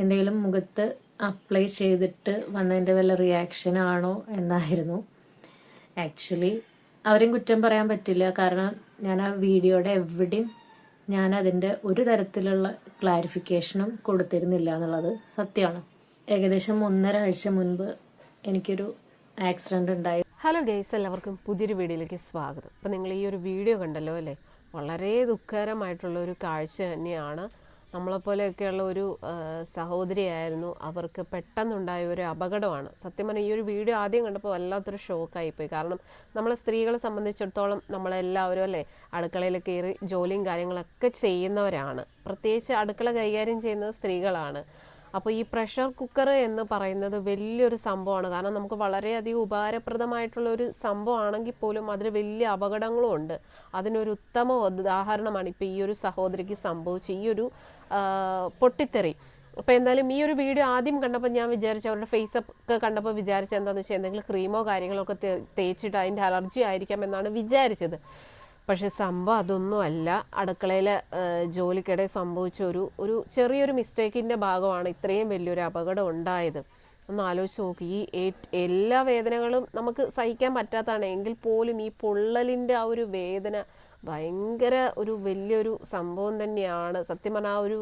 എന്തെങ്കിലും മുഖത്ത് അപ്ലൈ ചെയ്തിട്ട് വന്നതിന്റെ വല്ല റിയാക്ഷൻ ആണോ എന്നായിരുന്നു. ആക്ച്വലി അവരെയും കുറ്റം പറയാൻ പറ്റില്ല. കാരണം ഞാൻ ആ വീഡിയോയുടെ എവിടെയും ഞാൻ അതിന്റെ ഒരു തരത്തിലുള്ള ക്ലാരിഫിക്കേഷനും കൊടുത്തിരുന്നില്ല എന്നുള്ളത് സത്യമാണ്. ഏകദേശം ഒന്നര ആഴ്ച മുൻപ് എനിക്കൊരു ആക്സിഡന്റ് ഉണ്ടായി. ഹലോ ഗൈസ് എല്ലാവർക്കും പുതിയൊരു വീഡിയോയിലേക്ക് സ്വാഗതം. അപ്പം നിങ്ങൾ ഈ ഒരു വീഡിയോ കണ്ടല്ലോ അല്ലേ? വളരെ ദുഃഖകരമായിട്ടുള്ള ഒരു കാഴ്ച തന്നെയാണ് നമ്മളെപ്പോലെയൊക്കെയുള്ള ഒരു സഹോദരിയായിരുന്നു. അവർക്ക് പെട്ടെന്നുണ്ടായ ഒരു അപകടമാണ്. സത്യം പറഞ്ഞാൽ ഈ ഒരു വീഡിയോ ആദ്യം കണ്ടപ്പോൾ വല്ലാത്തൊരു ഷോക്കായിപ്പോയി. കാരണം നമ്മളെ സ്ത്രീകളെ സംബന്ധിച്ചിടത്തോളം നമ്മളെല്ലാവരും അല്ലേ അടുക്കളയിൽ കയറി ജോലിയും കാര്യങ്ങളൊക്കെ ചെയ്യുന്നവരാണ്. പ്രത്യേകിച്ച് അടുക്കള കൈകാര്യം ചെയ്യുന്നത് സ്ത്രീകളാണ്. അപ്പോൾ ഈ പ്രഷർ കുക്കർ എന്ന് പറയുന്നത് വലിയൊരു സംഭവമാണ്. കാരണം നമുക്ക് വളരെയധികം ഉപകാരപ്രദമായിട്ടുള്ള ഒരു സംഭവമാണെങ്കിൽ പോലും അതിൽ വലിയ അപകടങ്ങളും ഉണ്ട്. അതിനൊരു ഉത്തമ ഉദാഹരണമാണ് ഇപ്പോൾ ഈ ഒരു സഹോദരിക്ക് സംഭവിച്ച ഈ ഒരു പൊട്ടിത്തെറി. അപ്പോൾ എന്തായാലും ഈ ഒരു വീഡിയോ ആദ്യം കണ്ടപ്പോൾ ഞാൻ വിചാരിച്ചു അവരുടെ ഫേസ് ഒക്കെ കണ്ടപ്പോൾ വിചാരിച്ചത് എന്താണെന്ന് വെച്ചാൽ എന്തെങ്കിലും ക്രീമോ കാര്യങ്ങളോ ഒക്കെ തേച്ചിട്ട് അതിന്റെ അലർജി ആയിരിക്കാം എന്നാണ് വിചാരിച്ചത്. പക്ഷെ സംഭവം അതൊന്നും അല്ല. അടുക്കളയിൽ ജോലിക്കിടെ സംഭവിച്ച ഒരു ഒരു ചെറിയൊരു മിസ്റ്റേക്കിന്റെ ഭാഗമാണ് ഇത്രയും വലിയൊരു അപകടം ഉണ്ടായത്. ഒന്ന് ആലോചിച്ച് നോക്കി ഈ എല്ലാ വേദനകളും നമുക്ക് സഹിക്കാൻ പറ്റാത്തതാണ്. എങ്കിൽ പോലും ഈ പൊള്ളലിന്റെ ആ ഒരു വേദന ഭയങ്കര ഒരു വലിയൊരു സംഭവം തന്നെയാണ്. സത്യം പറഞ്ഞാൽ ആ ഒരു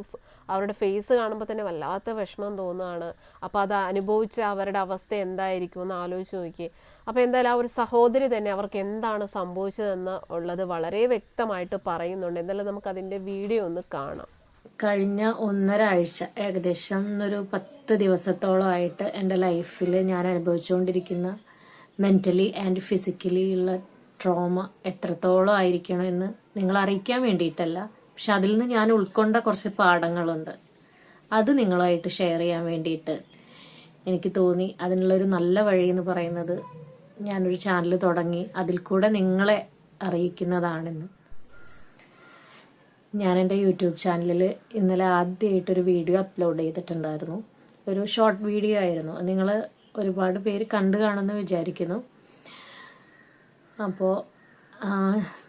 അവരുടെ ഫേസ് കാണുമ്പോൾ തന്നെ വല്ലാത്ത വിഷമം തോന്നുകയാണ് അപ്പോൾ അത് അനുഭവിച്ച അവരുടെ അവസ്ഥ എന്തായിരിക്കും എന്ന് ആലോചിച്ച് നോക്കി അപ്പോൾ എന്തായാലും ആ ഒരു സഹോദരി തന്നെ അവർക്ക് എന്താണ് സംഭവിച്ചതെന്ന് ഉള്ളത് വളരെ വ്യക്തമായിട്ട് പറയുന്നുണ്ട്. എന്തായാലും നമുക്ക് അതിന്റെ വീഡിയോ ഒന്ന് കാണാം. കഴിഞ്ഞ ഒന്നര ആഴ്ച ഏകദേശം ഒരു പത്ത് ദിവസത്തോളമായിട്ട് എന്റെ ലൈഫിൽ ഞാൻ അനുഭവിച്ചുകൊണ്ടിരിക്കുന്ന മെന്റലി ആൻഡ് ഫിസിക്കലി ഉള്ള ട്രോമ എത്രത്തോളം ആയിരിക്കണം എന്ന് നിങ്ങൾ അറിയിക്കാൻ വേണ്ടിയിട്ടല്ല. പക്ഷെ അതിൽ നിന്ന് ഞാൻ ഉൾക്കൊണ്ട കുറച്ച് പാഠങ്ങളുണ്ട്. അത് നിങ്ങളായിട്ട് ഷെയർ ചെയ്യാൻ വേണ്ടിയിട്ട് എനിക്ക് തോന്നി. അതിനുള്ളൊരു നല്ല വഴി എന്ന് പറയുന്നത് ഞാനൊരു ചാനൽ തുടങ്ങി. അതിൽ കൂടെ നിങ്ങളെ അറിയിക്കുന്നതാണെന്ന്. ഞാൻ എന്റെ യൂട്യൂബ് ചാനലിൽ ഇന്നലെ ആദ്യമായിട്ടൊരു വീഡിയോ അപ്ലോഡ് ചെയ്തിട്ടുണ്ടായിരുന്നു. ഒരു ഷോർട്ട് വീഡിയോ ആയിരുന്നു. നിങ്ങൾ ഒരുപാട് പേര് കണ്ടു കാണുമെന്ന് വിചാരിക്കുന്നു. അപ്പോൾ ആ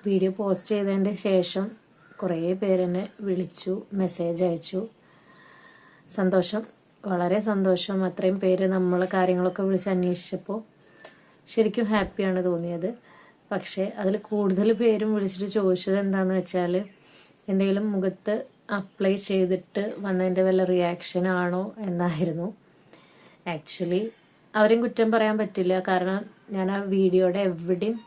വീഡിയോ പോസ്റ്റ് ചെയ്തതിന്റെ ശേഷം കുറേ പേരെന്നെ വിളിച്ചു മെസ്സേജ് അയച്ചു. സന്തോഷം വളരെ സന്തോഷം. അത്രയും പേര് നമ്മൾ കാര്യങ്ങളൊക്കെ വിളിച്ച് അന്വേഷിച്ചപ്പോൾ ശരിക്കും ഹാപ്പിയാണ് തോന്നിയത്. പക്ഷേ അതിൽ കൂടുതൽ പേരും വിളിച്ചിട്ട് ചോദിച്ചത് എന്താണെന്ന് വെച്ചാൽ എന്തെങ്കിലും മുഖത്ത് അപ്ലൈ ചെയ്തിട്ട് വന്നതിന്റെ വല്ല റിയാക്ഷൻ ആണോ എന്നായിരുന്നു. ആക്ച്വലി അവരെയും കുറ്റം പറയാൻ പറ്റില്ല. കാരണം ഞാൻ ആ വീഡിയോയുടെ എവിടെയും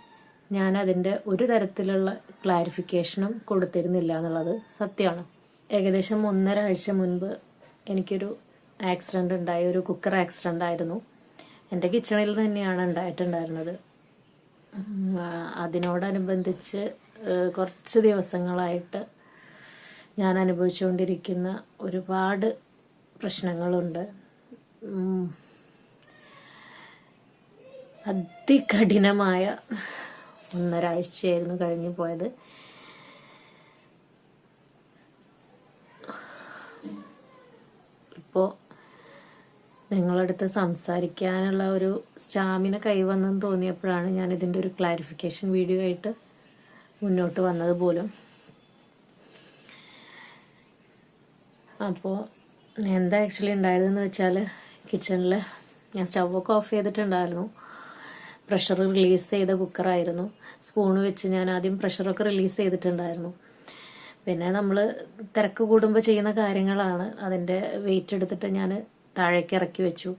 ഞാൻ അതിന്റെ ഒരു തരത്തിലുള്ള ക്ലാരിഫിക്കേഷനും കൊടുത്തിരുന്നില്ല എന്നുള്ളത് സത്യമാണ്. ഏകദേശം ഒന്നര ആഴ്ച മുൻപ് എനിക്കൊരു ആക്സിഡന്റ് ഉണ്ടായി ഒരു കുക്കർ ആക്സിഡന്റ് ആയിരുന്നു. എന്റെ കിച്ചണിൽ തന്നെയാണ് ഉണ്ടായിട്ടുണ്ടായിരുന്നത്. അതിനോടനുബന്ധിച്ച് കുറച്ച് ദിവസങ്ങളായിട്ട് ഞാൻ അനുഭവിച്ചുകൊണ്ടിരിക്കുന്ന ഒരുപാട് പ്രശ്നങ്ങളുണ്ട്. ഉം, ഒന്നരാഴ്ചയായിരുന്നു കഴിഞ്ഞു പോയത്. ഇപ്പോൾ നിങ്ങളടുത്ത് സംസാരിക്കാനുള്ള ഒരു സ്റ്റാമിന കൈവന്നെന്ന് തോന്നിയപ്പോഴാണ് ഞാൻ ഇതിന്റെ ഒരു ക്ലാരിഫിക്കേഷൻ വീഡിയോ ആയിട്ട് മുന്നോട്ട് വന്നത് പോലും. അപ്പോൾ എന്താ ആക്ച്വലി ഉണ്ടായതെന്ന് വെച്ചാൽ കിച്ചണിൽ ഞാൻ സ്റ്റൗവൊക്കെ ഓഫ് ചെയ്തിട്ടുണ്ടായിരുന്നു. പ്രഷർ റിലീസ് ചെയ്ത കുക്കറായിരുന്നു സ്പൂൺ വെച്ച് ഞാൻ ആദ്യം പ്രഷറൊക്കെ റിലീസ് ചെയ്തിട്ടുണ്ടായിരുന്നു. പിന്നെ നമ്മൾ തിരക്ക് കൂടുമ്പോൾ ചെയ്യുന്ന കാര്യങ്ങളാണ്. അതിന്റെ വെയിറ്റ് എടുത്തിട്ട് ഞാൻ താഴേക്ക് ഇറക്കി വെച്ചു.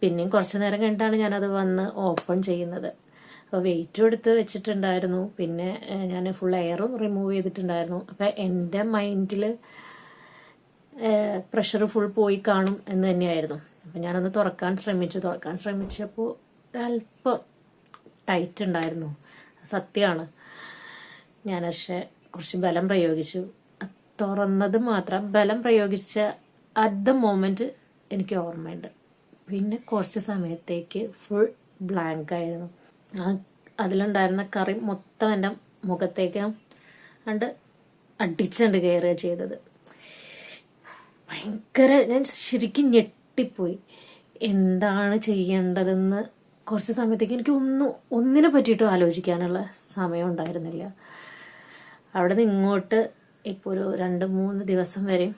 പിന്നെയും കുറച്ച് നേരം കഴിഞ്ഞിട്ടാണ് ഞാനത് വന്ന് ഓപ്പൺ ചെയ്യുന്നത്. അപ്പോൾ വെയിറ്റും എടുത്ത് വെച്ചിട്ടുണ്ടായിരുന്നു. പിന്നെ ഞാൻ ഫുൾ എയറും റിമൂവ് ചെയ്തിട്ടുണ്ടായിരുന്നു. അപ്പോൾ എന്റെ മൈൻഡിൽ പ്രഷർ ഫുൾ പോയി കാണും എന്ന് തന്നെയായിരുന്നു. അപ്പം ഞാനൊന്ന് തുറക്കാൻ ശ്രമിച്ചു. തുറക്കാൻ ശ്രമിച്ചപ്പോൾ ഒരല്പം ടൈറ്റ് ഉണ്ടായിരുന്നു. സത്യമാണ്. ഞാൻ പക്ഷേ കുറച്ച് ബലം പ്രയോഗിച്ചു. തുറന്നത് മാത്രം ബലം പ്രയോഗിച്ച അറ്റ് ദ മോമെന്റ് എനിക്ക് ഓർമ്മയുണ്ട്. പിന്നെ കുറച്ച് സമയത്തേക്ക് ഫുൾ ബ്ലാങ്ക് ആയിരുന്നു. ആ അതിലുണ്ടായിരുന്ന കറി മൊത്തം എന്റെ മുഖത്തേക്ക് കണ്ട് അടിച്ചുണ്ട് കയറുക ചെയ്തത്. ഭയങ്കര ഞാൻ ശരിക്കും ഞെട്ടിപ്പോയി. എന്താണ് ചെയ്യേണ്ടതെന്ന് കുറച്ച് സമയത്തേക്ക് എനിക്ക് ഒന്നും ഒന്നിനെ പറ്റിയിട്ടും ആലോചിക്കാനുള്ള സമയം ഉണ്ടായിരുന്നില്ല. അവിടെ നിന്ന് ഇങ്ങോട്ട് ഇപ്പോൾ ഒരു രണ്ട് മൂന്ന് ദിവസം വരെ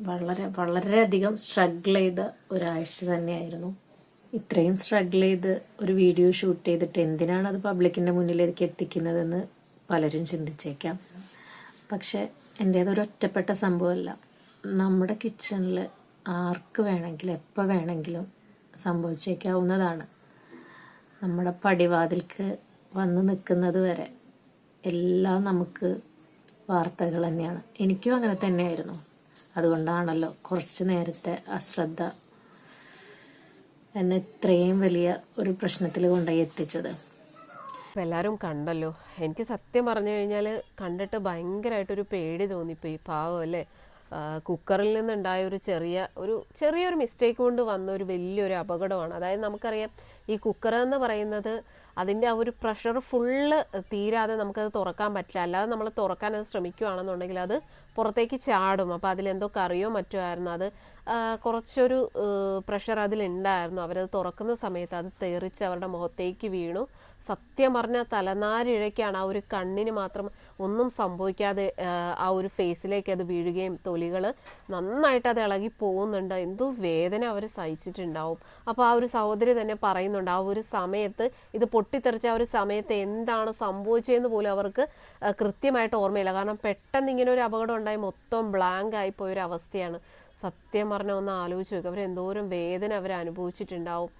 വളരെ വളരെയധികം സ്ട്രഗിൾ ചെയ്ത ഒരാഴ്ച തന്നെയായിരുന്നു. ഇത്രയും സ്ട്രഗിൾ ചെയ്ത് ഒരു വീഡിയോ ഷൂട്ട് ചെയ്തിട്ട് എന്തിനാണ് അത് പബ്ലിക്കിന്റെ മുന്നിലേക്ക് എത്തിക്കുന്നതെന്ന് പലരും ചിന്തിച്ചേക്കാം. പക്ഷേ എന്റേതൊരു ഒറ്റപ്പെട്ട സംഭവമല്ല. നമ്മുടെ കിച്ചണിൽ ആർക്ക് വേണമെങ്കിലും എപ്പോൾ വേണമെങ്കിലും സംഭവിച്ചേക്കാവുന്നതാണ്. നമ്മുടെ പടിവാതിൽക്ക് വന്ന് നിൽക്കുന്നത് വരെ എല്ലാം നമുക്ക് വാർത്തകൾ തന്നെയാണ്. എനിക്കും അങ്ങനെ തന്നെയായിരുന്നു. അതുകൊണ്ടാണല്ലോ കുറച്ച് നേരത്തെ അശ്രദ്ധ എന്നെ ഇത്രയും വലിയ ഒരു പ്രശ്നത്തിൽ കൊണ്ടുപോയി എത്തിച്ചത്. എല്ലാവരും കണ്ടല്ലോ. എനിക്ക് സത്യം പറഞ്ഞു കഴിഞ്ഞാൽ കണ്ടിട്ട് ഭയങ്കരമായിട്ടൊരു പേടി തോന്നിപ്പോയി. പാവം അല്ലേ? കുക്കറിൽ നിന്നുണ്ടായ ഒരു ചെറിയ ഒരു ചെറിയൊരു മിസ്റ്റേക്ക് കൊണ്ട് വന്ന ഒരു വലിയൊരു അപകടമാണ്. അതായത് നമുക്കറിയാം ഈ കുക്കർ എന്ന് പറയുന്നത് അതിന്റെ ആ ഒരു പ്രഷർ ഫുള്ള് തീരാതെ നമുക്കത് തുറക്കാൻ പറ്റില്ല. അല്ലാതെ നമ്മൾ തുറക്കാൻ അത് ശ്രമിക്കുകയാണെന്നുണ്ടെങ്കിൽ അത് പുറത്തേക്ക് ചാടും. അപ്പോൾ അതിലെന്തോ കറിയോ മറ്റോ ആയിരുന്നു. അത് കുറച്ചൊരു പ്രഷർ അതിലുണ്ടായിരുന്നു അവരത് തുറക്കുന്ന സമയത്ത് അത് തെറിച്ച് അവരുടെ മുഖത്തേക്ക് വീണു. സത്യം പറഞ്ഞാൽ തലനാരിഴയ്ക്കാണ് ആ ഒരു കണ്ണിന് മാത്രം ഒന്നും സംഭവിക്കാതെ ആ, ഒരു ഫേസിലേക്ക് അത് വീഴുകയും തൊലികൾ നന്നായിട്ട് അത് ഇളകി പോകുന്നുണ്ട്. എന്തോ വേദന അവർ സഹിച്ചിട്ടുണ്ടാവും. അപ്പോൾ ആ ഒരു സഹോദരി തന്നെ പറയുന്നുണ്ട് ആ ഒരു സമയത്ത് ഇത് പൊട്ടിത്തെറിച്ച ആ ഒരു സമയത്ത് എന്താണ് സംഭവിച്ചതെന്ന് പോലും അവർക്ക് കൃത്യമായിട്ട് ഓർമ്മയില്ല. കാരണം പെട്ടെന്ന് ഇങ്ങനെ ഒരു അപകടം ഉണ്ടായി മൊത്തം ബ്ലാങ്ക് ആയി ഒരു അവസ്ഥയാണ് സത്യം പറഞ്ഞാൽ ഒന്ന് ആലോചിച്ച് നോക്കുക അവർ എന്തോരം വേദന അവർ അനുഭവിച്ചിട്ടുണ്ടാവും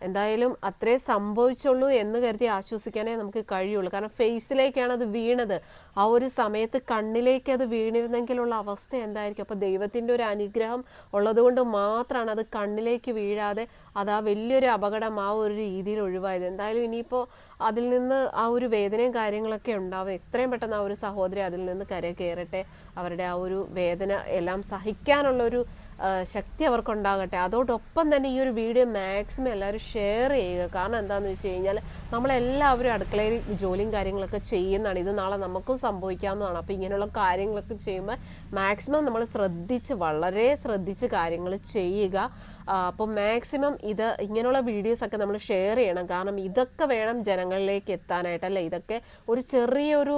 എന്തായാലും അത്രേ സംഭവിച്ചുള്ളൂ എന്ന് കരുതി ആശ്വസിക്കാനേ നമുക്ക് കഴിയുള്ളൂ. കാരണം ഫേസിലേക്കാണ് അത് വീണത്. ആ ഒരു സമയത്ത് കണ്ണിലേക്ക് അത് വീണിരുന്നെങ്കിലുള്ള അവസ്ഥ എന്തായിരിക്കും? അപ്പോൾ ദൈവത്തിന്റെ ഒരു അനുഗ്രഹം ഉള്ളതുകൊണ്ട് മാത്രമാണ് അത് കണ്ണിലേക്ക് വീഴാതെ അത് ആ വലിയൊരു അപകടം ആ ഒരു രീതിയിൽ ഒഴിവായത്. എന്തായാലും ഇനിയിപ്പോൾ അതിൽ നിന്ന് ആ ഒരു വേദനയും കാര്യങ്ങളൊക്കെ ഉണ്ടാവും. എത്രയും പെട്ടെന്ന് ആ ഒരു സഹോദരി അതിൽ നിന്ന് കര കയറട്ടെ അവരുടെ ആ ഒരു വേദന എല്ലാം സഹിക്കാനുള്ളൊരു ആ, ശക്തി അവർക്കുണ്ടാകട്ടെ. അതോടൊപ്പം തന്നെ ഈ ഒരു വീഡിയോ മാക്സിമം എല്ലാവരും ഷെയർ ചെയ്യുക. കാരണം എന്താണെന്ന് വെച്ച് കഴിഞ്ഞാൽ നമ്മളെല്ലാവരും അടുക്കളയിൽ ജോലിയും കാര്യങ്ങളൊക്കെ ചെയ്യുന്നതാണ്. ഇത് നാളെ നമുക്കും സംഭവിക്കാവുന്നതാണ്. അപ്പോൾ ഇങ്ങനെയുള്ള കാര്യങ്ങളൊക്കെ ചെയ്യുമ്പോൾ മാക്സിമം നമ്മൾ ശ്രദ്ധിച്ച് വളരെ ശ്രദ്ധിച്ച് കാര്യങ്ങൾ ചെയ്യുക. അപ്പോൾ മാക്സിമം ഇത് ഇങ്ങനെയുള്ള വീഡിയോസൊക്കെ നമ്മൾ ഷെയർ ചെയ്യണം. കാരണം ഇതൊക്കെ വേണം ജനങ്ങളിലേക്ക് എത്താനായിട്ട്. അല്ലേ? ഇതൊക്കെ ഒരു ചെറിയൊരു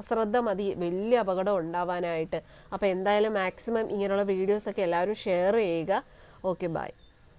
അശ്രദ്ധ മതി. വലിയ അപകടം ഉണ്ടാവാനായിട്ട്. അപ്പോൾ എന്തായാലും മാക്സിമം ഇങ്ങനെയുള്ള വീഡിയോസൊക്കെ എല്ലാവരും ഷെയർ ചെയ്യുക. Okay bye.